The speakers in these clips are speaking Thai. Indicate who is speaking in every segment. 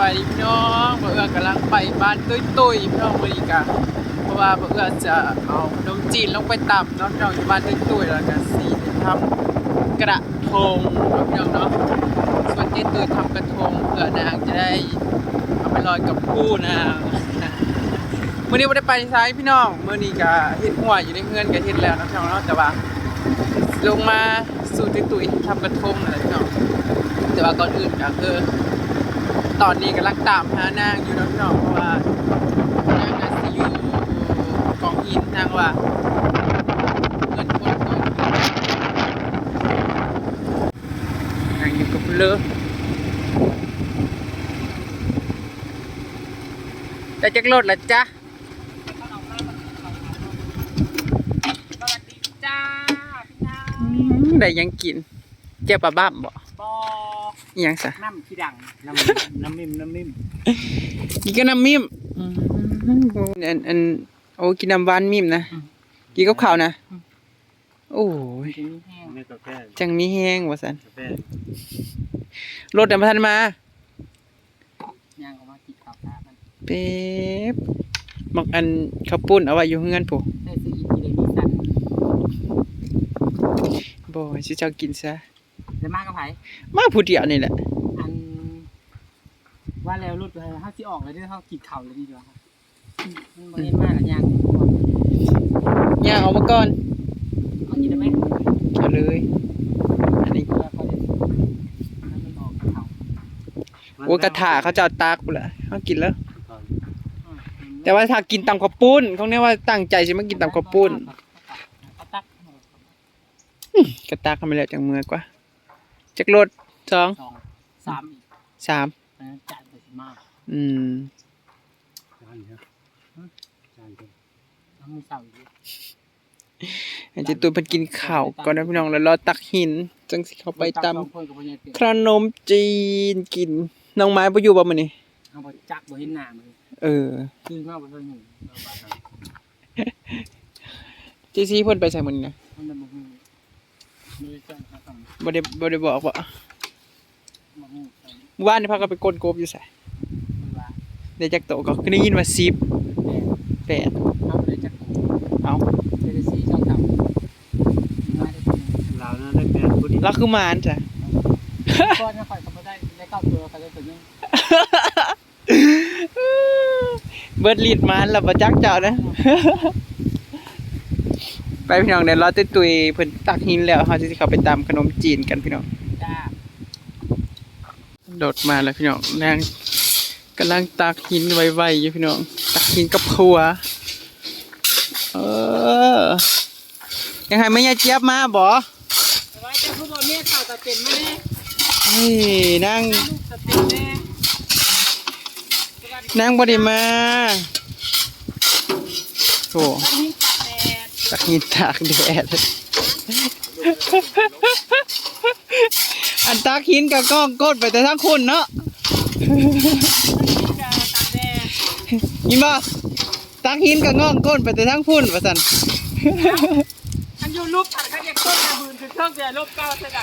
Speaker 1: บายดีพี่น้องบ่เอื้อกำลังไปบ้านตุ้ยตุ้ยพี่น้องมื้อนี้กะเพราะว่าบ่เอื้อจะเอาขนมจีนลงไปตำเนาะพี่น้องอยู่บ้านตุ้ยตุ้ยแล้วก็สิได้ทำกระทงเนาะพี่น้องเนาะส่วนเจ๊ตุ้ยทำกระทงเพื่อนางจะได้เอาไปลอยกับผู้นางมื้อนี้บ่ได้ไปไสพี่น้องมื้อนี้ก็เฮ็ดหัวอยู่ในเฮือนก็เฮ็ดแล้วเนาะพี่น้องเนาะแต่ว่าลงมาสู่ตุ้ยตุ้ยทำกระทงนั่นแหละพี่น้องแต่ว่าก่อนอื่นก็คือ ตอนนี้กำลังตามหานางอยู่เนาะพี่น้องเพราะว่านางน่าสิอยู่กองหินนางว่าเงินคนกองหินนางอยู่กับเลือจะจักรถละจ๊ะ
Speaker 2: สวัสดีจ้าพี่น้า
Speaker 1: อืมได้หยังกิน เจ้าปลาบ้ามบ่
Speaker 2: บ อ
Speaker 1: อิหยังซะ
Speaker 2: น้ำขี้ดังน้ำน้ำมิมน้ำมิม
Speaker 1: กินกับน้ำมิมอันอันโอ้กินน้ำหวานมิมนะกินกับข้าวนะโอ้ย
Speaker 2: กินแห้ง
Speaker 3: ไม่กาแฟ
Speaker 1: จังมีแห้งว่าสัน
Speaker 3: กาแฟ
Speaker 1: รถเดินมาทันมา
Speaker 2: ย่างออกมากินข้าวปลามัน
Speaker 1: เป๊บมักอันข้าวปุ้นเอาไว้อยู่เฮือนผู้
Speaker 2: ได้ซื้ออีกทีเลยมีสัน
Speaker 1: บ่สิเจ้ากินซะ
Speaker 2: จะมากับไผ
Speaker 1: มาผู้เดียวนี่แหละ
Speaker 2: อัน ว่าแล้วรุดเลยเขาสิออกเลยเด้วยเขากินข้าวเลยดีกว่าครับมันบ่เห็นมากหรอย่าง
Speaker 1: ย่างเอามาก่อน
Speaker 2: เอากินได้ไหม
Speaker 1: เอาเลย อันนี้
Speaker 2: เพื่อเขาจะให้มันออกข้าว
Speaker 1: โอ้กระถาเขาจะเอาตากพุ่นล่ะเฮากินแล้ว
Speaker 2: อืม
Speaker 1: แต่ว่าถ้ากินตำข้าวปุ้นเขาเรียกว่าตั้งใจสิมากินตำข้าวปุ้น
Speaker 2: เอาตัก
Speaker 1: กระตากเข้ามาแล้วจังเมือกว่า จักรถสอง
Speaker 2: สองสามอีก
Speaker 1: สาม
Speaker 2: อันนั้นจ่ายไปสิมาก
Speaker 1: อืม
Speaker 3: จานเดียวจานเดียว
Speaker 2: แล้วมีเสาอยู่
Speaker 1: อันจะตัวเพิ่นกินข้าวก่อนนะพี่น้องแล้วรอตักหิน จังสิเข้าไปตำ
Speaker 2: สองคนกับพ่อใหญ่เตี้ย
Speaker 1: ขนมจีนกินน้องไม้บ่อยู่บ่มื้อนี้
Speaker 2: เอาไปจักบ่เห็นหน้ามัน
Speaker 1: เออ
Speaker 2: คือมากบ่เท่าหนึ่ง
Speaker 1: จีซีเพิ่นไปใส่มื้อนี้นะ
Speaker 2: มันจะบ่ฮู้มีเส้นครั บผม
Speaker 1: บ่ได้บ่ได้บอกว่า
Speaker 2: บ่ฮู้ตอนนี้
Speaker 1: เมื่อวานนี่พากันไปกดกบอยู่ไส
Speaker 2: คือว่า
Speaker 1: ได้จักโตก็คือได้ยินว่า10
Speaker 2: แต่
Speaker 1: 8
Speaker 2: เอาเลยจัก
Speaker 1: เอ้า
Speaker 2: เจดสีช่องเก่ามาได้ตัวนึง
Speaker 3: เราน่าได้แปดพอดี
Speaker 1: เราคือหมานจ้ะ
Speaker 2: ก้อนจะข่อยก็บ่ได้ได้เก้าตัวก็ได้ตัวนึง
Speaker 1: เบิดลีดหมานแล้วบ่จักเจ้านะ ไปพี่น้องเดี๋ยวรอตุยๆเพิ่นตักหินแล้วเฮาจะสิเข้าไปตามขนมจีนกันพี่น้อง
Speaker 2: จ้า
Speaker 1: โดดมาแล้วพี่น้องนางกำลังตักหินไวๆอยู่พี่น้อง ตักหินกับพัวเออยังไงไม่ยายเจี๊ยบมาบ่
Speaker 2: แต่ว่าจะผู้บ่เมียข่าวตะเป็นมาแน่
Speaker 1: เฮ้ยนาง
Speaker 2: ลูกตะเป็นแน่สวัสดี
Speaker 1: นางบ่ได้มาโถ
Speaker 2: ครับนี่ ตั
Speaker 1: กหินตากแดดอันตักหินกับก้องกดไปแต่ทั้งคุณเนาะ
Speaker 2: นี่จะตัดแดด
Speaker 1: นี่บ่ตักหินกับง่องก้นไปแต่ทั้งพุ่นว่าซั่น
Speaker 2: อันอยู่รูปตัดเขาจะต้นกระบืนคือเครื่องเสียรูปเก้าสดับ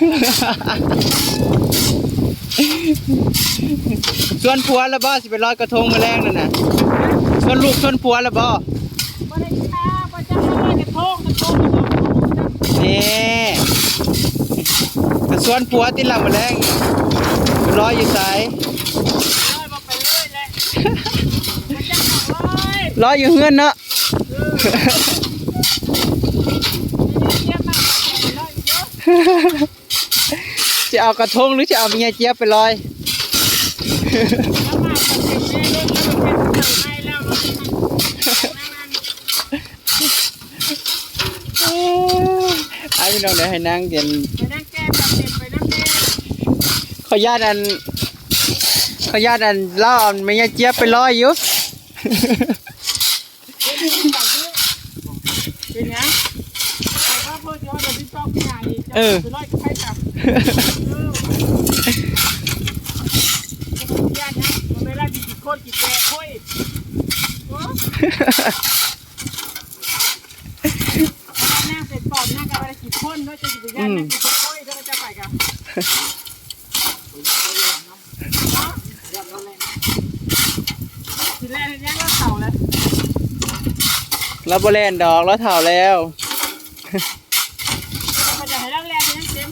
Speaker 1: ส่วนผัวล้วบ่สิไปลอยกระทงมาแรงนั่นน่ะส่วนลูกส่วนผัวล้วบ่
Speaker 2: บ่ได้ค่าบ่จะมาลอยกระทงกระทงกระท ง
Speaker 1: นี่แต่ส่วนผัวติดหลังมาแรงไปลอยอยู่ไส
Speaker 2: ลอยมาไปเลยแหละมันจะขับลอย
Speaker 1: ลอยอยู่เฮือนเนาะ
Speaker 2: เยี่ยมมากลอยเยอะ
Speaker 1: จะเอากระทงหรือจะเอาเมียเจี๊ยบไปลอย
Speaker 2: แล้วมาเป็นแม่เล่นแล้วเป็นเสาไม้แล้วมันนั่ง
Speaker 1: ไอ้ พี่น้องเดี๋ยวให้นางเดี๋ยว
Speaker 2: ไปนั่งแก้แบบเต็มไปนั่งแก้
Speaker 1: ขออนุญาตอันขออนุญาตอันเล่าเอาเมียเจี๊ยบไปลอยอยู่
Speaker 2: เป็นไงแต่ว่าเพื่อนย้อนเกี่คนด้วยจะกี่ญาตินั่งกี่ค่อยถ้าจะไปกันเนาะเดี๋ยวเราเลยแล่นยังว่าเข่าแล้ว
Speaker 1: แล้วบ่แล่นดอกแล้วเฒ่าแล้ว
Speaker 2: มันจะให้เราแล่นยังเต็ม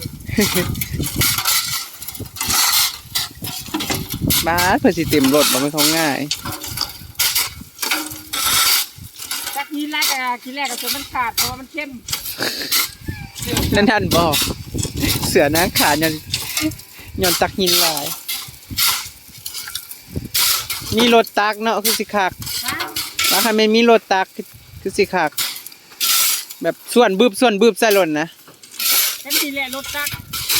Speaker 1: บ้าดเพิ่นสิเต็มรถบ่แม่นของง่าย
Speaker 2: จากนี้แรกอะกินแรกก็จนมันขาดเพราะว่ามันเข้ม
Speaker 1: นั่นท่านบ่เสือนางขาย้อนย้อนตักหินหลาย มีรถตักเนาะคือสิคัก
Speaker 2: ฮะ
Speaker 1: แล้วคันแม่นมีรถตักคือคือสิคัก แบบส่วนบึบส่วนบึบใส่รถนะ
Speaker 2: เป็นทีแรกรถตัก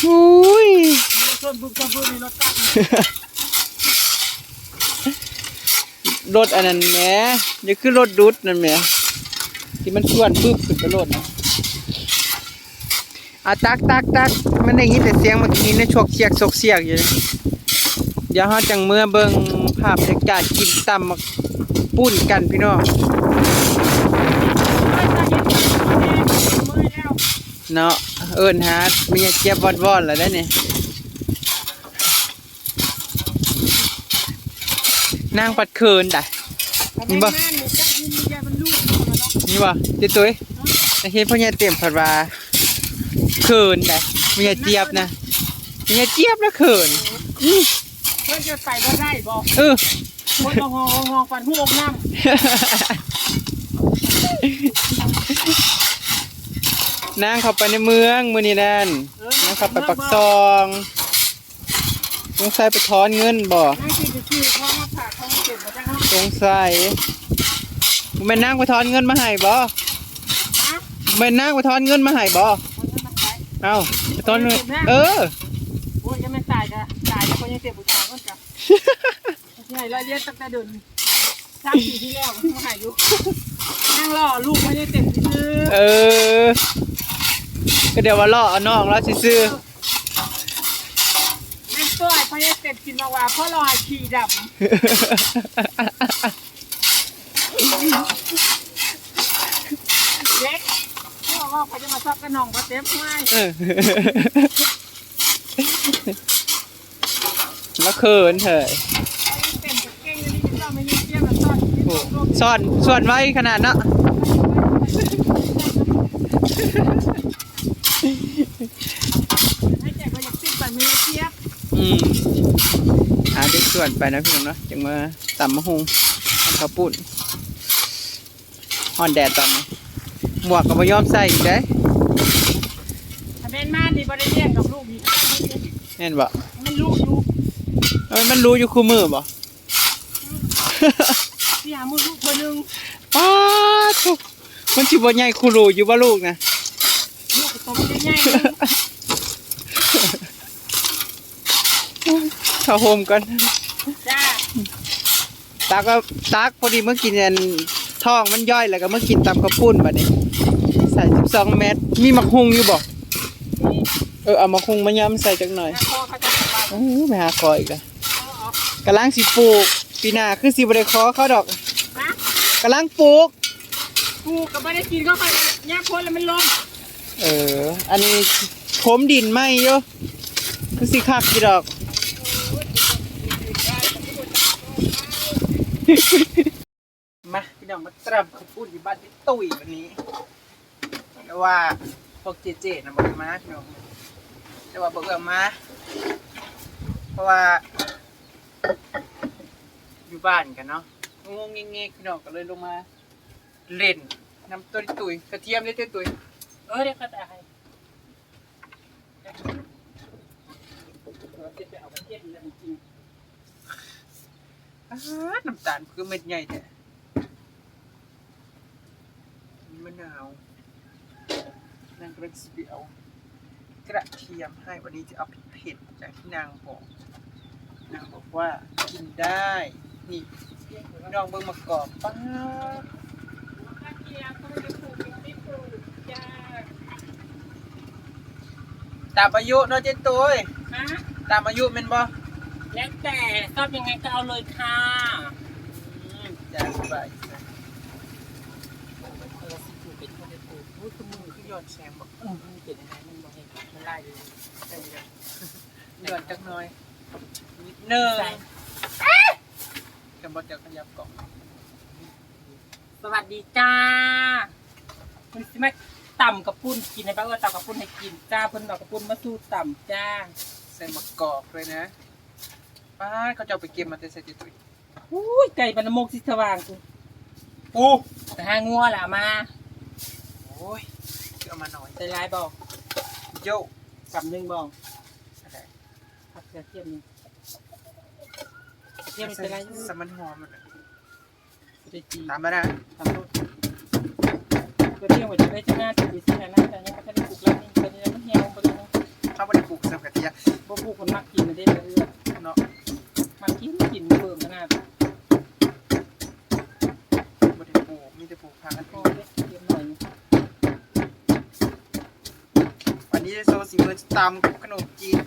Speaker 1: อุ้ย
Speaker 2: ส่วนบุกส่วนบุกในรถตัก
Speaker 1: รถอันนั้นแหมอย่าคือรถดุดนั่นแหมที่มันส่วนบึบขึ้นไปรถนะ อะตักตักตักมันได้ยินแต่เสียงเมื่อกี้นะชกเสียกชกเสียกอยู่เลยเดี๋ยวเฮาจังเมื่อเบิ่งภาพบรรยากาศกินตำมักปุ้นกันพี่น้อง
Speaker 2: มือแล้ว
Speaker 1: เนาะเอิ้นหาเมียเจี๊ยบวอดๆแล้วได้นี่นางปัดเคินด่ะ
Speaker 2: นี่บ่นี่จักยินแกมันลูกมาเนาะ
Speaker 1: นี่บ่เจ๊ตุ้ยแต่เห็นพ่อใหญ่เต็มผัดว่า เขินได้เมียเจี๊ยบนะเมียเจี๊ยบนะเขินอื้อ
Speaker 2: เพิ่นจะไปบ่ได้บ่
Speaker 1: เออ
Speaker 2: คนมาหองหองปันหูอกน้ำ
Speaker 1: นางเข้าไปในเมืองมื้อนี้นั่นนางเข้าไปปักซองสงสัยไปถอนเงินบ่
Speaker 2: นั่งกินจะชื่อของมาฝากของเก็บมาจากห้อง
Speaker 1: สงสัยบ่แม่นนางไปถอนเงินมาให้บ่
Speaker 2: ฮะ
Speaker 1: แม่นนางไปถอนเงินมาให้บ่ เอ้าไปถอนเงินเออ
Speaker 2: โอ้ยยังไม่ตายจ้ะตายแล้วคนยังเจ็บผู้ชายคนจ้ะใหญ่แล้วเรียกตั้งแต่เดือนสามปีที่แล้วมันหายอยู่นั่งรอลูกไม่ได้เต็มซื้อ
Speaker 1: เออ ก็เดี๋ยวว่าล่อเอาน้องแล้วสิซื้อ
Speaker 2: นั่งตัวไอ้พายเต็มกินมาว่าเพราะรอให้ขี่ดับเล็กเขาบอก ว่าเขาจะมาซับกระหน่องก็เต็มไม่
Speaker 1: เออแล้วเขินเถอะ
Speaker 2: เต็มกับเก่งอันนี้ที่เราไม่ยืดเยี่ยมแบบตอนนี้
Speaker 1: โอ้ซ่อนส่วนไว้ขนาดเนาะ
Speaker 2: ให้แจกไปอยากติดไปไม่ยืดเยี่ยม
Speaker 1: อืมหาเด็กส่วนไปนะพี่น้องเนาะจังมาตำมะฮุงทำข้าวปุ้นฮอนแดดตอนนี้หมวกก็บ่ยอมใส่อีกได้
Speaker 2: ถ้าเป็น มาดีบริเลี้ยงกับลูกมีข้าวนี่
Speaker 1: แน่นบ่
Speaker 2: มันลูกอยู่
Speaker 1: เอ้ยมันรู้อยู่คู่มือบ่
Speaker 2: ที่หามือลูกคนหนึ่ง
Speaker 1: อ้าทุกมันสิบ่ใหญ่คู่รู้อยู่บ่ลูกนะ
Speaker 2: ลูกก็ตัวมันใหญ่
Speaker 1: เข้าโฮมก่อน
Speaker 2: ๆจ้า
Speaker 1: ตาก็ตักพอดีเมื่อกินอันท้องมันย่อยแล้วก็เมื่อกินตำข้าวปุ้นบัดนี้ใส่12เม็ดมีหมักฮุงอยู่บ่
Speaker 2: นี่
Speaker 1: เออเอาหมักฮุงมาย้ำใส่จักหน่อย
Speaker 2: แม่พ่อเขาจะสบาย
Speaker 1: โอ้ไปหาคออีกละ
Speaker 2: เอาออก
Speaker 1: กำลังสิปลูก ปีหน้าคือสิบ่ได้ขอเขาดอก
Speaker 2: นะ
Speaker 1: กำลังปลูก
Speaker 2: กูก็ไม่ได้กินก็ค่อยย่างพ้นแล้วมันลง
Speaker 1: เออ อันนี้ผมดินไหมอยู่คือสิคักกี่ดอกมาพี่น้องมาตรับข้าวปุ้นอยู่บ้านพี่ตุ้ยวันนี้แต่ว่าพวกเจเจนะบอกมาพี่น้อง แต่ว่าบอกเออมา เพราะว่า อยู่บ้านกันเนาะงงเงี้ยๆพี่น้องก็เลยลงมา เล่นน้ำต้นตุยกระเทียมได้ต้นตุย
Speaker 2: เออเดี๋ยวเขาจะให้เอาย
Speaker 1: อ้าน้ำตาลคือเม็ดใหญ่แท้มีมะนาวนางกำลังสิไปเอา กระเทียมให้วันนี้จะเอาพริกเผ็ดจากที่นางบอกนางบอกว่ากินได้นี่พี่น้องเบิ่งมากรอบป้าด
Speaker 2: ข้าเกียร์เขาไม่ได้ปลูกไม่ปลูกจ้า
Speaker 1: ตามอายุเนาะเจ๊ตุ้ย
Speaker 2: ฮะ
Speaker 1: ตามอายุแม่นบ่
Speaker 2: แล้วแต่ชอบยังไงก็เอาเลยค่ะ
Speaker 1: อืมจ้าสบาย
Speaker 2: เออสิปลูกเป็นคนได้ปลูก
Speaker 1: อุ้ยคือมือคือยอดแซมบอก
Speaker 2: เออมันเป็นยังไงมันบอกให้มัน ไล่เลย
Speaker 1: ได้ยังยอดจักหน่อยนิดหนึง
Speaker 2: ใส่
Speaker 1: กบอจะขยับกล่อง
Speaker 2: สวัสดีจ้าคุณสิมาต่ำกับปุ้นกินในบ้านเออต่ำกับปุ้นให้กินจ้าเพิ่นดอกกับปุ้นมาสู้ต่ำจ้า
Speaker 1: ใส่มะกอกเลยนะป้าดเขาจะเอาไปเก็บมาแต่ใส่ตุ้ย
Speaker 2: อุ้ยไก่บรรโมกสิสว่างกู
Speaker 1: โอ้
Speaker 2: แต่หางัวแหละมา
Speaker 1: โอ้ยเอามาหน่อย
Speaker 2: ใส่ลายบอก
Speaker 1: โย
Speaker 2: กับหนึ่งบอก
Speaker 1: อะไร
Speaker 2: ผักกระเทียมนี่กระเทียมนี่ใส่ลายอยู่
Speaker 1: สมันหอมมัน
Speaker 2: ใส่จี
Speaker 1: ตามมานะ
Speaker 2: ทำรสกระเทียมว่าจะได้จะหน้าจะดีสินะนะแต่ยังไม่ทันได้ปลูกแล้วนี่ตอนนี้มันเหี่ยวไปเลย
Speaker 1: เข้าไปในปลูกเสริมกะทิอะ
Speaker 2: บ่ปลูกคนมักกินมาได้เลย
Speaker 1: เนาะ
Speaker 2: มักกินกินเบิ่มขนาด
Speaker 1: บไดปลูกมีแต่ปลูกพักกัน
Speaker 2: พอได้เตรียมหน่อย
Speaker 1: วันนี้โซสีมือตามขนมจีน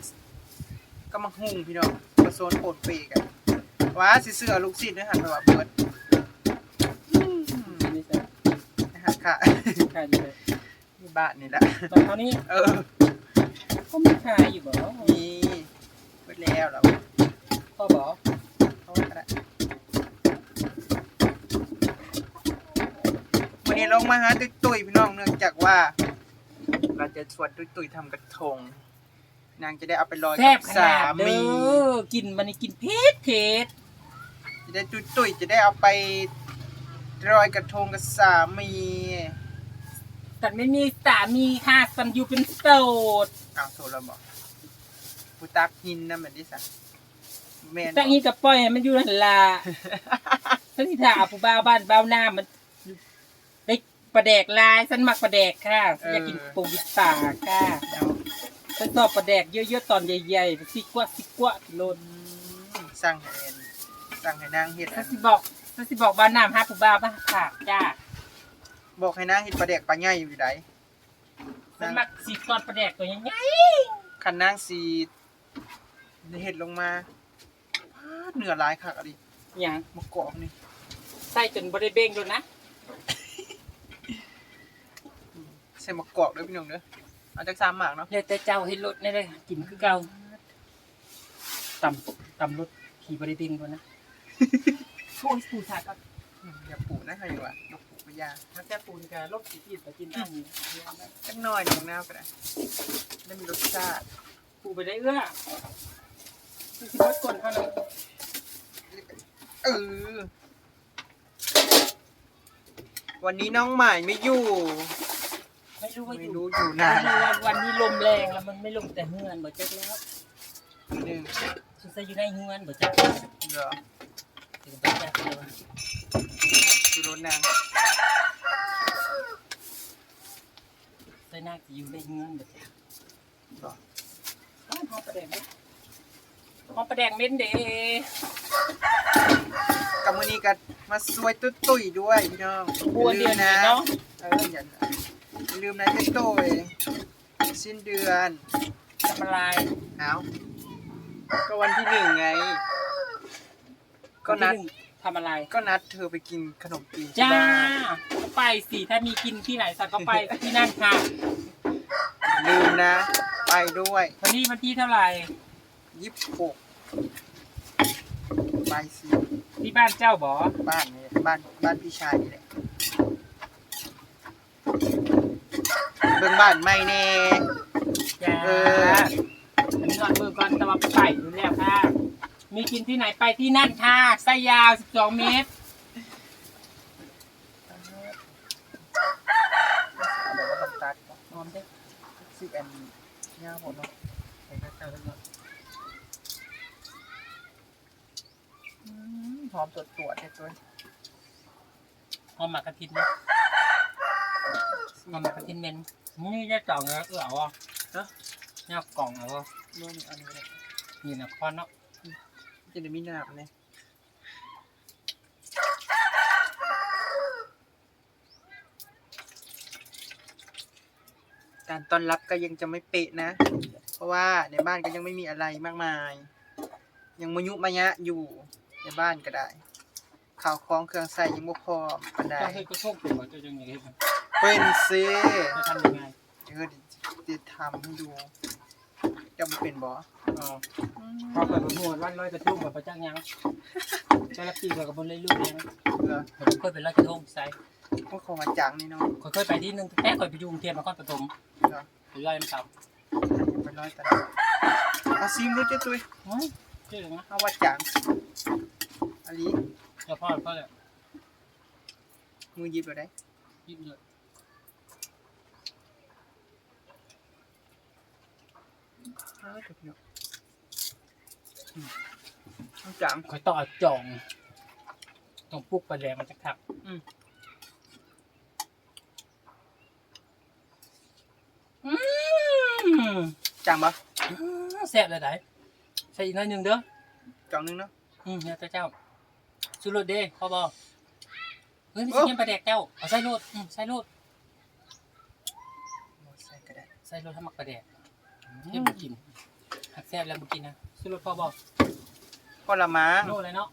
Speaker 1: ก็มาหุ่งพี่น้องมาโซนโปดปรกันว้าสิเสื้อลูกศิษย์นะหันไปว่าเบิร์ด
Speaker 2: นี่ใส่
Speaker 1: นะฮะค่ะ
Speaker 2: ขายดีเลย
Speaker 1: มีบ้านนี่แหละ
Speaker 2: ตอนเท่านี้
Speaker 1: เออ
Speaker 2: ก็มีขายอยู่บ่
Speaker 1: มีเบิดแล้วแล้ว
Speaker 2: พ่อบอก
Speaker 1: เขาก็ได้วันนี้ลงมาหาตุ้ยตุ้ยๆพี่น้องเนื่องจากว่า เราจะชวนตุ้ยตุ้ยๆทำกระทง นางจะได้เอาไปลอย
Speaker 2: แซ่บ
Speaker 1: กับ
Speaker 2: ข
Speaker 1: สา
Speaker 2: นาดเด้
Speaker 1: มี
Speaker 2: อกินมันนี่กินเผ็ดเผ็ด
Speaker 1: จะได้ตุ้ยตุ้ยๆจะได้เอาไปลอยกระทงกับสามี
Speaker 2: แต่ไม่มีสามีค่ะสันอยู่เป็นโสด
Speaker 1: อ้าวโซลบอกผู้ตักหินนะเหมือนที่สันแมน
Speaker 2: ตั้งนี้กับปล่อยให้มันอยู่นั่นล่ะ ฉันสิถามผู้บ่าวบ้านบ่าวหน้ามันได้ ปลาแดกลายฉันมักปลาแดกค่ะฉันอยากกินปูวิตาค่ะ
Speaker 1: เอา
Speaker 2: ฉันชอบปลาแดกเยอะๆตอนใหญ่ๆสิกว่าสิกว่าโลน
Speaker 1: สั่งให้เอ็นสั่งให้นางเฮ็ด
Speaker 2: ฉั
Speaker 1: อั
Speaker 2: น
Speaker 1: น
Speaker 2: สิบอกฉันสิบอกบ้านน้ำหาผู้บ่าวบ้าค่ะจ้า
Speaker 1: บอกให้นางเฮ็ดปลาแดกปลาใหญ่อยู่ได
Speaker 2: ฉันมักสิตอนปลาแดกตัวใหญ่
Speaker 1: คันนางสีเฮ็ดลงมาพาดเหนือหลายคักอะดิ
Speaker 2: ๆอย่าง
Speaker 1: มะกอกนี่
Speaker 2: ใส่จนบริเบงด้วยนะ
Speaker 1: ใส่มะกอกด้วยพี่น้องเด้อเอาจากสามหมากเนาะ
Speaker 2: เดี๋ยวแต่เจ้าให้รถนี่เลยกินคือเก่าต่ำต่ำรถขี่บริเบงด้วยนะโอ้ยปูสาก็
Speaker 1: อืมอย่าปลูกนะใครอยู่อะอย่าปลูกไปยา
Speaker 2: ถ้าแค่ปูนกับรถสีกินไปกินอันนี้
Speaker 1: จักหน่อยหนึ่งหน้าไปได้ได้มีรสชาติ
Speaker 2: ปูไปได้เอื้อที่สิบวัดก่อนเท่านั้น
Speaker 1: เออวันนี้น้องใหม่ไม่อยู่
Speaker 2: ไม่รู้ว่า
Speaker 1: ไม่
Speaker 2: อยู่
Speaker 1: รู้อยู่ไหน
Speaker 2: ไม่รู้ว่าวันนี้ลมแรงแล้วมันไม่ลงแต่เฮือนบ่จักแล้ว
Speaker 1: หนึ่ง
Speaker 2: สงสัยอยู่ในเฮือนบ่จัก
Speaker 1: เหรอ
Speaker 2: ถึงไปจักเลยว่า
Speaker 1: คือรถนาง
Speaker 2: ใส่หน้าจะอยู่ในเฮือนบ่จัก
Speaker 1: เหรอ
Speaker 2: อ้าวหอมประแดงเม็ดหอมประแดงเม็ดเด้
Speaker 1: กับมือนี้ก็มาสวยตุ้ยตุ้ยๆด้วยพี่น้อง
Speaker 2: บัวเดือน
Speaker 1: อย่าลืม
Speaker 2: นี้เนาะ
Speaker 1: เอออย่า อย่าลืมนะตุ้ยตุ้ยสิ้นเดือน
Speaker 2: ทำอะไร
Speaker 1: เอาก็วันที่หนึ่งไง ก็นัด
Speaker 2: ทำอะไร
Speaker 1: ก็นัดเธอไปกินขนมจีนที่
Speaker 2: จ้า
Speaker 1: บ้าน
Speaker 2: ก็ไปสิถ้ามีกินที่ไหนสักก็ไปที่นั่นค่ะ
Speaker 1: อย่าลืมนะ ไปด้วย
Speaker 2: วันนี้วันที่เท่าไหร่
Speaker 1: ยี่สิบหกไปสิ
Speaker 2: ที่บ้านเจ้าบอ
Speaker 1: บ้านนี่บ้านบ้านพี่ชายนี่แหละ บิ่งบ้านใหม่แน่
Speaker 2: จ้า
Speaker 1: เออ
Speaker 2: อันนี้ก่อนเบอร์ก่อนแต่ว่าไปอยู่แล้วค่ะ มีกินที่ไหนไปที่นั่นค่ะไส้ยาว 12 เมตร
Speaker 1: เดี๋ยวก็ต้องตัดก่อน
Speaker 2: หอมเด้อ
Speaker 1: สิอันย่าผมเนาะใส่กระเทียมเนาะอืมหอมตัวตัวเด็ดตัว
Speaker 2: หอมหมากกระทินนะหอมหมากกระทินเมน นี่จะจ่องแล้วเออเอาอะ
Speaker 1: เนอะ
Speaker 2: เนี่ยกล่องเอาอะ
Speaker 1: นู่นอันนี้เลย
Speaker 2: นี่นะคอนเนาะ
Speaker 1: จะได้มีน้ำเนี่ยการต้อนรับก็ยังจะไม่เป๊ะนะ เพราะว่าในบ้านก็ยังไม่มีอะไรมากมาย ยังมยุมายะอยู่ในบ้านก็ได้ข่าวของเครื่องใส่ยังบ่พร้อมปานใด
Speaker 2: เจ้าเคยก็โชคดีว่าเจ้ายังไงเฮ็ดมัน
Speaker 1: เป็นซิ
Speaker 2: จะทำยังไง
Speaker 1: เดี๋ยวเดี๋ยวทำให้ดูจะบ่เป็นบ่
Speaker 2: อ๋อพอเปิดประมวลวันลอยกระทงแบบประจักษ์ยังแต่ละปีก็กับบนเลยลูกยัง
Speaker 1: เหรอ
Speaker 2: ผมเคยเป็นลอยกระทงใส่
Speaker 1: ก็คงมาจังนี่เนาะ
Speaker 2: เคยเคยไปที่นึงแค่เคยไปดูกรุงเทพนครปฐม
Speaker 1: เหรอ
Speaker 2: ไปลอยน้ำเต่า
Speaker 1: ไปร้อยตลาดเอาซิมรู้จ้ะตุ้ย
Speaker 2: เฮ้ยชื่ออะไรนะ
Speaker 1: เอาว่าจังอันนี้
Speaker 2: เจ้าพ่อพ่อเลย
Speaker 1: มือหยิบเอาได้
Speaker 2: ยิบเลย
Speaker 1: เอาเถอะพี่น้องอืมเอาจัง
Speaker 2: คอยต่อจองต้องปลุกประแดงมันจะขับ
Speaker 1: อืม
Speaker 2: อืม
Speaker 1: จังบ่
Speaker 2: แซ่บเลยไหนใส่อีกหน้อยหนึ่งเด้อ
Speaker 1: จังหนึงเนาะ
Speaker 2: อืมเนี่ยเจ้าเจ้าสุรสเด้พ่อบอกเฮ้ยไม่ใช่เงี้ยประแดกเจ้าเอาใส่โลดอืมใส่โลด
Speaker 1: โอ้ใส่ก็ได้
Speaker 2: ใส่โลดให้มักประแดกให้บุกินหัก แซ่บแล้วบุกินนะสุรสพ่อบอก
Speaker 1: พอละมา
Speaker 2: โลเลยเนาะ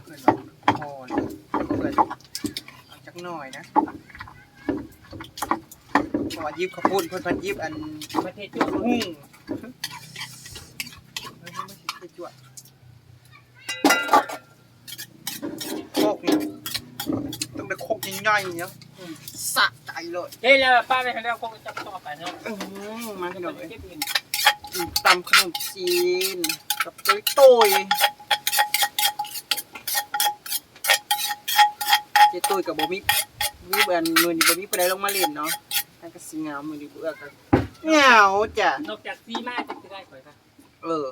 Speaker 1: เพื่อนบอกพอเลยเพื่อนเอาจักหน่อยนะเพราะว่าหยิบข้าวปุ้นเพิ่นเพิ่นหยิบอัน
Speaker 2: ประเทศจุ๊บ
Speaker 1: หุ้งเฮ้ยไม่ใช่ไปจวดโคกนี่ต้องได้โคกใหญ่ๆเนาะ สะใจเลย
Speaker 2: เฮ้ยแล้วป้าไปทางเดียวคงจะต่อไปเนาะ
Speaker 1: อื้อหือมาขนมเลย
Speaker 2: เก็บเงิน
Speaker 1: ตำขนมจีนกับตุ้ยตุ้ยเจ๊ตุ้ยกับโบมิมีเบือนมือนี่โบมิไปได้ลงมาเล่นเนาะนั่นก็สิงามมือนี่เบื่อกันเหงาจ้ะ
Speaker 2: นอกจากซีมากจะได้ก่อนค่ะ
Speaker 1: เออ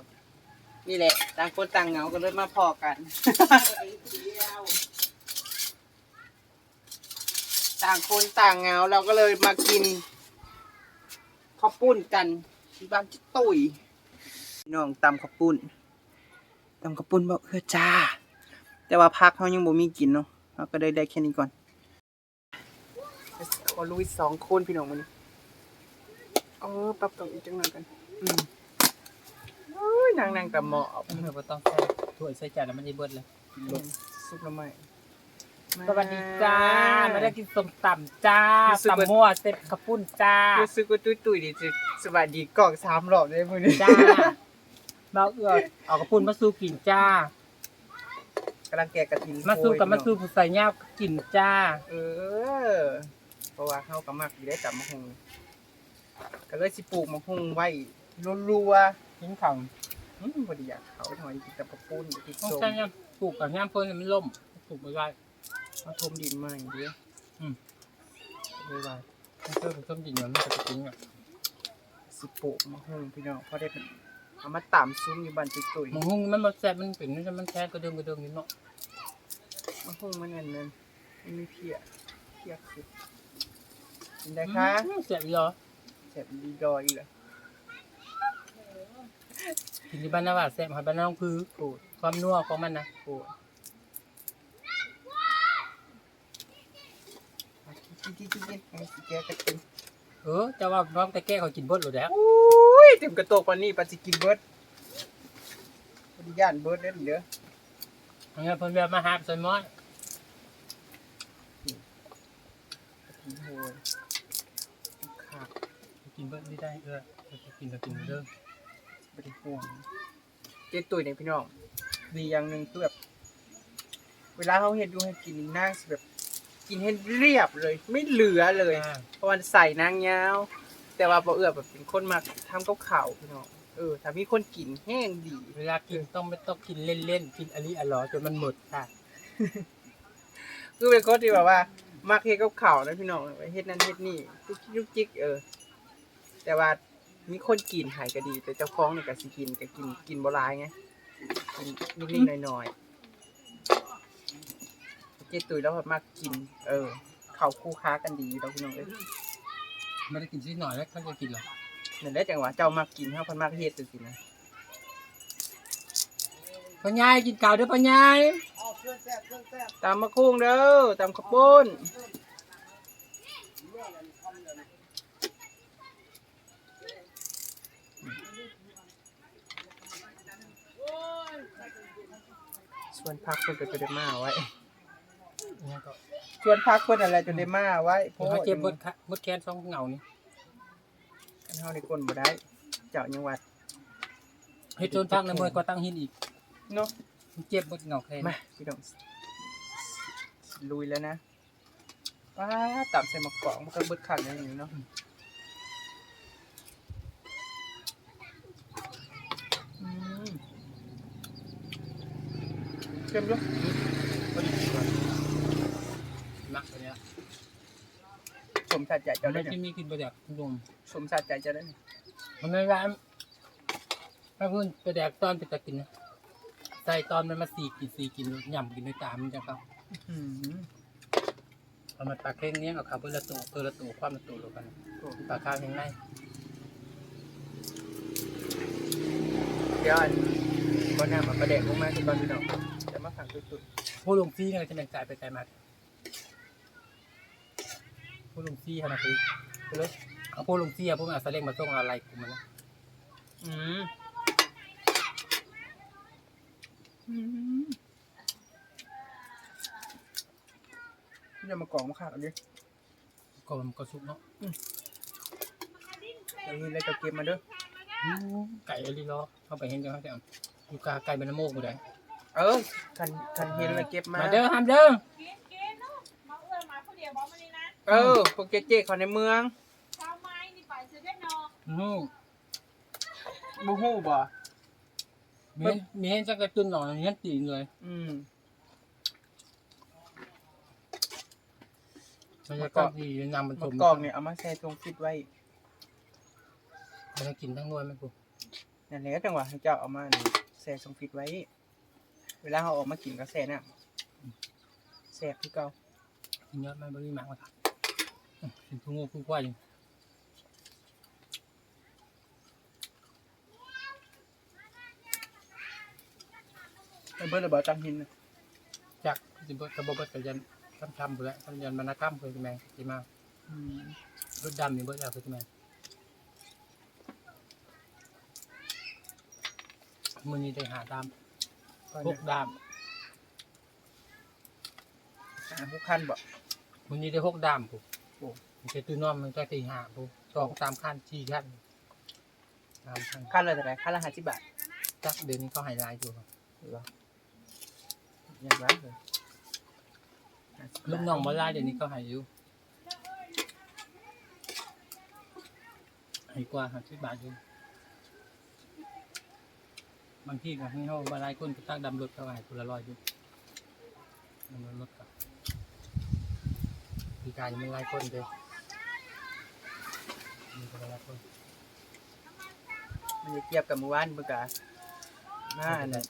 Speaker 1: นี่แหละ ต่างคนต่างเหงาก็เลยมาพอกัน ต่างคนต่างเหงาเราก็เลยมากินข้าวปุ้นกันที่บ้านจิตุยพี่น้องตำข้าวปุ้นตำข้าวปุ้นบอกเออจ้า แต่ว่าพักเขายังบ่มีกินเนาะเราก็ได้ได้แค่นี้ก่อนขอลุยสองคนพี่น้องมันนี้เออปรับตัวอีกจังหน่อยกัน อืมเอ้ยนางนางแต่หมอบ
Speaker 2: เมื่อต้องใส่ถ้วยใส่จานแล้วมันจะเบิดเลย
Speaker 1: ซุปละไม้
Speaker 2: สวัสดีจ้ามาได้กินส้มตำจ้า
Speaker 1: รู้สึกว่า
Speaker 2: ตำมั่วเซ็ตข้าวปุ้นจ้า
Speaker 1: รู้สึกว่าตุ้ยตุ้ยๆดีจิสวัสดีกล่องสามรอบได้มือนี้
Speaker 2: จ้าเบาเอื้อเอาข้าวปุ้นมาสู้กินจ้ากำ
Speaker 1: ลังแกะกระถิน
Speaker 2: มาสู้กับมาสู้ผู้ใส่เงากินจ้า
Speaker 1: เออ เพราะว่าเขากำมักอยู่ได้จับมะฮุงก็เลยสิปลูกมะฮุงไว้รัว
Speaker 2: กินข้าว
Speaker 1: ๆอืมบดีอยากเขาทำไมกินกับกระปุ้นกิน
Speaker 2: ต้อง
Speaker 1: ส้ม
Speaker 2: ใส่ยำปลูกกับยำเพิ่นให้มันล่มปลูกไม่ได้
Speaker 1: มาทมดินใหม่เด้อ
Speaker 2: อืม
Speaker 1: เลยว่า
Speaker 2: ต้องเพิ่มต้มดินมันจะกินอะ
Speaker 1: สิปลูกมะฮุงพี่น้องเพราะได้เป็นเอามาตามซุ้มอยู่บ้านตุ้ยตุ้ย
Speaker 2: หมูหุ้งมันบ่แซ่บมันเป็นมันแท้กระเดิงกระเดิงนิดเนาะ
Speaker 1: มะฮุงมันนั่นนั่นมันมีเพียเพียคือกินได้คะ
Speaker 2: อืมแซ่บอีเหรอ
Speaker 1: เสร็จดีดอยเลย
Speaker 2: กินที่บ้านนาว่าแซ่บหอยบ้านน้องคือ
Speaker 1: โอ้ย
Speaker 2: ความนัวของมันนะ
Speaker 1: โอ้ย กินกินกินกินกินสิแกก็กิน
Speaker 2: เออแต่ว่าน้องแต่แก้เขากินเบิดหรือแล้ว
Speaker 1: อุ้ยเต็มกระโตกปานนี้ปาสิกินเบิดปฏิญาณเบิดเด้อเด้อ
Speaker 2: อันนี้เพิ่นแบบมาหาใส่ม้อย
Speaker 1: โอ้โหขาด
Speaker 2: กินเบิดไม่ได้เออจะกินก็กินเด้อ
Speaker 1: บ่ได้ห่วงเจ๊ตุ้ยเนี่ยพี่น้องดีอย่างหนึงคือแบบเวลาเขาเฮ็ดดูให้กินนางสิแบบ กินให้เรียบเลย ไม่เหลือเลยเพราะมันใส่นางยาวแต่ว่าบ่เอื้อแบบเป็นคนมาทำกับข้าวพี่น้องเออถ้ามีคนกินแห้งดี
Speaker 2: เวลากินต้องไม่ต้องกินเล่นๆ กินอริอร่อยจนมันหมดค่ะ
Speaker 1: คือเป็นคนที่แบบว่า มักเฮ็ดกับข้าวนะพี่น้องเฮ็ดนั่นเฮ็ดนี่จุกจิกจุกจิกเออ แต่ว่ามีคนกินใหายก็ดี แต่เจ้าของนี่ก็สิกินก็กินกินบ่หลายไงกินนิดๆหน่อยๆเจ๊ตุ้ยแล้วแบบมักกิน เออ เข้าคู่ค้ากันดีแล้วพี่น้องเอ้ย
Speaker 2: ไม่ได้กินสักหน่อยแล้วเขาจะกินหรอ
Speaker 1: นั่นแหละจังหวะเจ้ามักกินเฮาเพิ่นมักเฮ็ดจังซี่นะ
Speaker 2: พ่อใหญ่กินข้าวเด้อพ่อใหญ่
Speaker 1: ตามมะคุ้งเด้อตามข้าวปุ้นส่วนพักเพิ่นก็จะได้มาไว้
Speaker 2: เนี่ยก็
Speaker 1: ส่วนพักเพิ่นอะไรจะได้มาไว้เพราะ
Speaker 2: เขาเจ็บเบิดค่ะเบิดแขนสองเหงานี่
Speaker 1: เฮาในคนบ่ได้ เจ้ายังวัด
Speaker 2: เฮ็ดจนพักในเมื่อก็ตั้งหินอีก
Speaker 1: เนาะ
Speaker 2: มันเจ็บหมดเงาแค่
Speaker 1: มาพี่น้องลุยแล้วนะป้าตามใส่หมะกอกมันก็เบิดขังอย่างนี้เนาะอืมเค็มอยู่พอดีกว่า
Speaker 2: มักตัวเนี้ย
Speaker 1: สมสัจใจเจ้าได้
Speaker 2: ไม่
Speaker 1: เนี่ย
Speaker 2: ที่มีกินประเดี๋ยวคุณลุง
Speaker 1: สมสัจใจเจ้าได้เนี่ย
Speaker 2: มันในร้านถ้าเพิ่นไปแดกตอนไปตะกินนะใส่ตอนมันมาสี่กินสี่กินย่ำกินด้วยตามมันจังเขา
Speaker 1: อืม
Speaker 2: เอามาปลาเค็งเนี้ยเอาขาเพื่อละตัวเพื่อละตัวความละตัวลงกัน
Speaker 1: โอ้
Speaker 2: ปลาข้าวแห้งใน
Speaker 1: เดี๋ยวอันก็น้ำมาประเด็กลงมาที่ตอนพี่น้องจะมาขังสุด
Speaker 2: ผู้ลงซี่เนี่ยจะแบ่งจ่ายไปจ่ายมา ผู้ลงซี่ขนาดนี้เลยเอาผู้ลงซี่อะพวกมันเอาสเล็งมาส่งอะไรกูมันนะ
Speaker 1: ๆอืมอืมนี่จะมากรองมาขังอันนี้
Speaker 2: ก็มันก็สุกเนาะ
Speaker 1: เดี๋ยวนี้เราจะเก็บมาเด้อ
Speaker 2: ไก่อลิล้อเข้าไปเห็นกันเขาจะเอาอยู่กาไก่เป็นน้ำโมกกูได้
Speaker 1: เออคันคันเห็นแล้วเก็บมา
Speaker 2: มาเด้อห้ามเด้อ
Speaker 3: ออ
Speaker 1: พวกเจ๊ๆเขาในเมือง
Speaker 3: ชาวไม้นี่ไปซื้อได้นอก
Speaker 2: อืม
Speaker 1: บูฮู้บ่
Speaker 2: มีเห็นมีเห็นจักรจุนหน่อยมีเห็นตีนเลย
Speaker 1: อืม
Speaker 2: บรรยากาศดีนำบรร
Speaker 1: มะ
Speaker 2: ทม
Speaker 1: กอกเนี่ยเอามาแช่ตรงฟิตไว้
Speaker 2: มันกินทั้งนวลไหมกู
Speaker 1: นั่นแหละจังหวะให้เจ้าเอามานี่แช่ตรงฟิตไว้ เวลาเขาออกมากินก็แช่น้ำแซ่บที่เก่า
Speaker 2: กินเยอะไม่บริมากมาค่ะ กินทุ่งงูคู่ควายอยู่
Speaker 1: ไอ้เบิร์ดระเบิดจังหินน่ะ
Speaker 2: จากจิบกระบอกกระยันทำทำไปแล้วทำยันบรรณกรรมเพื่อนแมงดีมาก
Speaker 1: อืม
Speaker 2: รถดำนี่เบิร์ดแล้วเพื่อนแมงมือนี้ได้หาด
Speaker 1: ก็ำ
Speaker 2: พว
Speaker 1: เนี่
Speaker 2: ก
Speaker 1: ย
Speaker 2: ด
Speaker 1: หาพวกขั้นบ่ำ
Speaker 2: มือนี้ได้หกดำกูมั นจะตื้อนอมมันก็ตีหากูสองตามขั้นชี้ขั้นตามขั้น
Speaker 1: ขั้นเลยเท่าไหร่ขั้นละห้าสิบบาท
Speaker 2: จักเดือนนี้เขาไฮไลท์อยู่ครับ
Speaker 1: เหรออย่างไรเลย50
Speaker 2: ลูกน้องบอลไลเดี๋ยวนี้เขาไฮอยู่ให้กว่าห้าสิบบาทอยู่บางที่ก็ให้เขาบอลไลคนก็ตั้งดำรถเขาให้คนละร้อยอยู่ดำรถกับ ปีกายยังไม่ไล่คนเลยมีคนละร้อยคน
Speaker 1: มันจะเทียบกับเมื่อวานเมื่อกะมาอันนั้น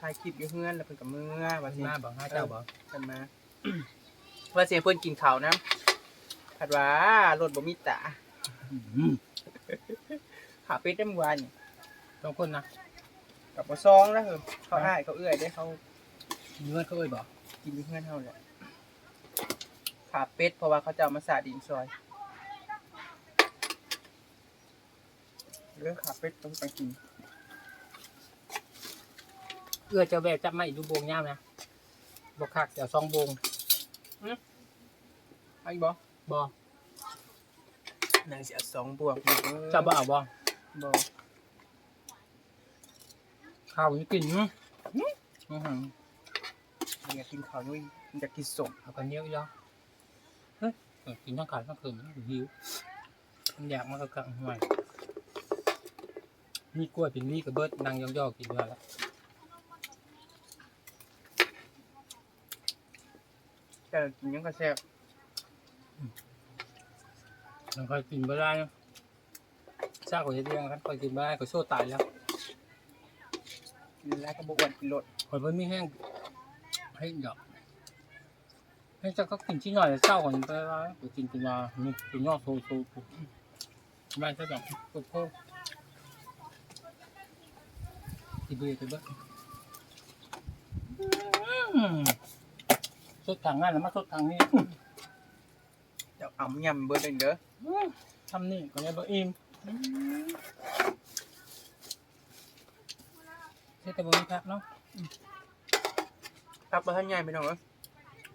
Speaker 1: ถ่ายคลิปอยู่เฮือนแล้วเพิ่นกับมือว่า
Speaker 2: วัน
Speaker 1: สิ
Speaker 2: หน้าบอกห้าเจ้าบอก
Speaker 1: กันมา ว่าเสียเพิ่นกินข้าวนะผัดว่ารถบ่มีตาขาเป็ดได้เมื่อวานนี่
Speaker 2: สองคนนะ
Speaker 1: กับบ่ซองแล้วเหรอเขาอ้ายเขาเอื้อยได้เขา
Speaker 2: มีเงินเขาเอ่ยบอก
Speaker 1: กินอยู่เฮือนเฮาแหละ ขาเป็ดเพราะว่าเขาจะเอามาสาดินซอยเรื่องขาเป็ดต้องไปกิน
Speaker 2: เอื้อเจ้าแบบจับไม่ดูโบงย่ามนะบอกคักเดี๋ยวซองโบง
Speaker 1: เอาอีกบ่
Speaker 2: บอนา
Speaker 1: งสิเอาสองบวกอยู่เออ
Speaker 2: จะบ่เอาบ่
Speaker 1: บ่
Speaker 2: ข้าวนี่กินอื้ออื้อหือ
Speaker 1: อยากกินข้าวนุ้ยมันจะกินสม
Speaker 2: เอากันเยอะอีกแล้วเฮ้ยเออ กินทั้งขายทั้งคืนมันหิวมันอยากมากกลางหน่อยมีกล้วยเป็นนี่กับเบิร์ดนางย่อๆกินด้วยแล้ว
Speaker 1: แต่กินยังก็แซ่บ
Speaker 2: มันคอยกินไม่ได้นะซากกว่าเฮ็ดเรื่องครับคอยกินไม่ได้ก็โซ่ตายแล้ว
Speaker 1: กินแล้วก็บ่อ้วนกินรส
Speaker 2: คอยเพิ่นมีแห้งให้ดอกให้เจ้าก็กินชิ้นหน่อยเศร้าก่อนไปว่าไปกิ นกินมานี่กินยอดโซโซไม่ใช่แบบโคโค่ที่เบื่อไปเบิดอืมสดทางนั้นแล้วมาสดทางนี้
Speaker 1: เดี๋ยวอ่ำย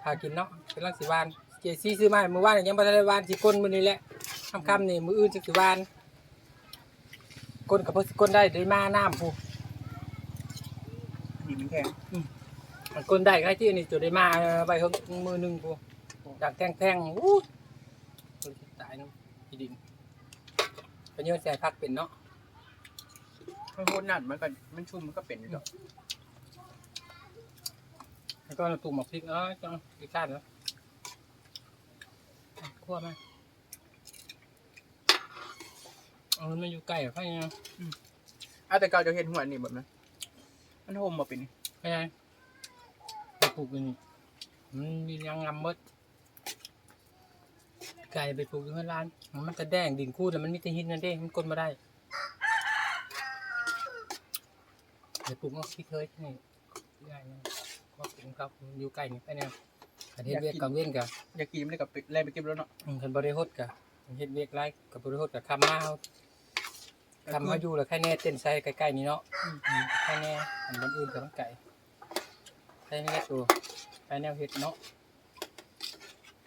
Speaker 2: พากินเนาะเป็นลังสิวานเจซี่ซื้อมาให้มื้อวานยังบ่ทันได้วานสิคนมื้อนี้แหละค่ำๆนี่มื้ออื่นจักสิวานก้นกับเพื่อก้นได้ได้มาน้ำผู้
Speaker 1: ดีมันแข็ง
Speaker 2: มันก้นได้ใครที่อันนี้จะได้มาใบเฮงมือหนึ่งผู้ดักแทงแทงๆอู้คนสิตายเนาะอีดินเป็นยังใส่พักเป็นเนาะ
Speaker 1: มันโคตรหนัดมันก็มันชุ่มมันก็เป็นอยู่ดอก
Speaker 2: แล้วก็ตุ่มหมกพริกเนาะจังอีกชาติเนาะคั่วไหมเอามันมาอยู่ใกล้กับใครเนาะ
Speaker 1: อ้าวแต่เก่าจะเห็นหัวนี่แบบนั้นมันโฮมมาเป็น
Speaker 2: ใช่ไหมไปปลูกเป็นมันมียังงำมดไก่ไปปลูกอยู่ข้างล่างมันจะแดงดิ่งคู่แต่มันมีแต่หินนั่นเด้มันกลนมาได้ไปปลูกก็พี่เคยนี่ได้นะ ก็ปลูกครับอยู่ใกล้นี่ไปเนี่ยประเทศเวียดกับเวียนกับ
Speaker 1: อยากกินมันเลยกับแรงไปเก็บแล้วเนาะ
Speaker 2: คันบริโภคกับเฮ็ดเวียกไรกับบริโภคกับคำมาเฮาคำมาอยู่แล้วแค่แน่เต้นใส่ใกล้ๆนี่เนาะอืมแค่แน่อันบนอื่นกับมันไก่แค่นี้แหละตัวแค่แนวเฮ็ดเนาะ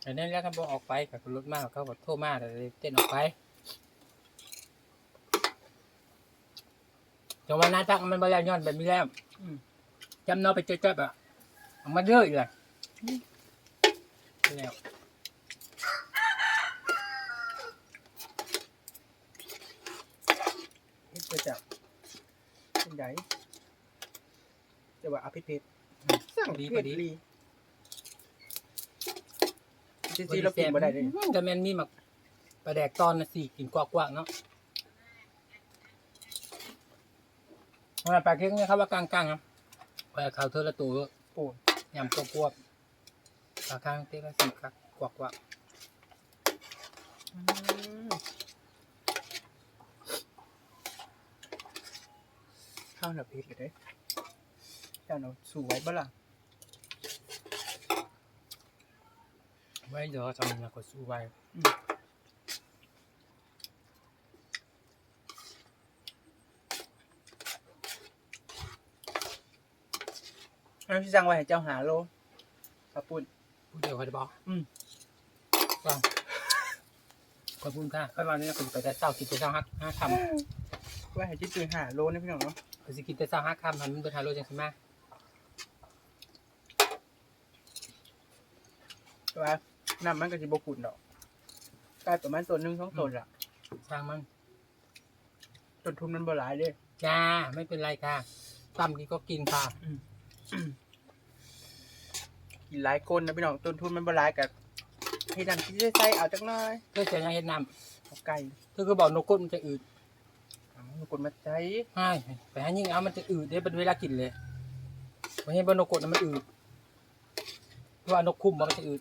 Speaker 2: แต่นั่นแล้วครับบ่ออกไปกับรถมากเขาก็โทรมาแต่เลยเต้นออกไปจังหวะหน้าจักมันบ่แล้วย้อนแบบนี้แล้ว
Speaker 1: อืม
Speaker 2: จำเนาะไปเจ๊บๆอะ เอามาเยอะอีกเลยแล้ว
Speaker 1: เฮ็ดเพื่อจะเป็นใหญ่จะว่าอภิเพชสั่งดีพอดีจริงๆเรากินมาได้เลย
Speaker 2: แต่แม่นมีหมักปลาแดกตอนน่ะสิกินกวากๆเนาะเวลาปลาเค็งเนี่ยเขาว่ากลางๆนะปลาเขาวเธอละตัว
Speaker 1: โอ้
Speaker 2: ยำกวกๆปลาข้างเต้ละสิคักกวาก
Speaker 1: ข้าวหน้าเพชรเลยเด้เจ้าเนาะสวยบ่ล่ะ
Speaker 2: ๆไว้เดี๋ยวทำนะก็สู้ไว้
Speaker 1: อั นที่สั่งไว้ให้เจ้าหาโลกระปุ่น
Speaker 2: พูดเดียวเขาจะบอก
Speaker 1: อืม
Speaker 2: ว่าขอบคุณค่ะไปวันนี้เราไปแต่เช้ากินแต่เช้าฮักห้าคำ
Speaker 1: ไว้ให้จิตตุยหาโลนะพี่น้องเนาะ
Speaker 2: ไปสิกินแต่เช้าฮักคำทำมันเป็นฮาโลจังสิมา
Speaker 1: แต่ว่าน้ำมันก็สิบ่ขุ่นดอกกลายประมาณตัวหนึงสองตัวละ
Speaker 2: สร้างมัน
Speaker 1: ต้นทุนมันบ่หลายเด้
Speaker 2: จ้าไม่เป็นไรค่ะตั้มกินก็กินค่ะ
Speaker 1: กินหลายคนนะพี่น้องต้นทุนมันบ่หลายกับให้น้ำที่ใส่เอาจักหน่อย
Speaker 2: เพื่อจะยังเห็นน้
Speaker 1: เอาไก่ำ
Speaker 2: เธอก็บอกนกก้นมันจะอืด
Speaker 1: เอากดมาใช้
Speaker 2: ใช่ไปหายิงเอามันจะอืดได้เป็นเวลากินเลยไม่ใช่ว่านกกดน่ะมันอืดเพราะว่านกคุ้มมันจะอืด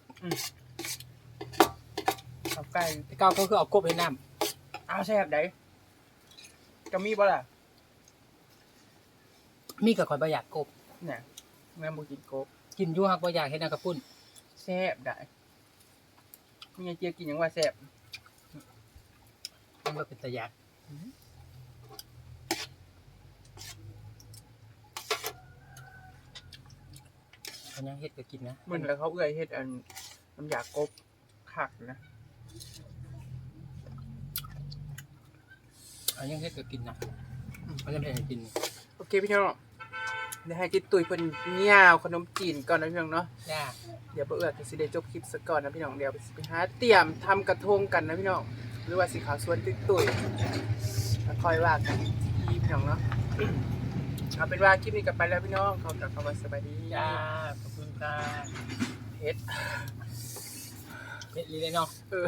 Speaker 1: เอาไก่
Speaker 2: แต่ก้าวก็คือเอากบให้น้
Speaker 1: เอาแซ่บได้จะมีบ่ล่ะำ
Speaker 2: มีกับข่อยประหยัดกบ
Speaker 1: เนี่ยแม่บ่กินกบ
Speaker 2: กินอยุ่หักประหยัดเห็นนางกระปุ้น
Speaker 1: แซ่บได้มีไงเจียกินหยังว่าแซ่บ
Speaker 2: มันก็เป็นตะยัดอันยังเฮ็ดก็กินนะ
Speaker 1: เหมือนแล้วเขาเอื้อยเฮ็ดอันน้ำยากบคักนะ
Speaker 2: อันยังเฮ็ดก็กินนะมันยังเฮ็ดให้กิน
Speaker 1: โอเคพี่น้อง เดี๋ยวให้จิตตุยเพิ่นย่าวขนมจีนก่อนนะพี่น้องเนาะ
Speaker 2: จ้า
Speaker 1: เดี๋ยวบ่เอื้อก็สิได้จบคลิปซะก่อนนะพี่น้องเดี๋ยวสิไปหาเตรียมทำกระทงกันนะพี่น้องหรือว่าสิขาวสวนติ๊กตุยแล้วค่อยว่ากันอีกทีพี่น้องเนาะ เอาเป็นว่าคลิปนี้กลับไปแล้วพี่น้องขอกลับคำว่าสบายดี
Speaker 2: จ้าขอบคุณค่ะ
Speaker 1: เฮ็ด
Speaker 2: เฮ็ดลีเลยเนาะ
Speaker 1: เออ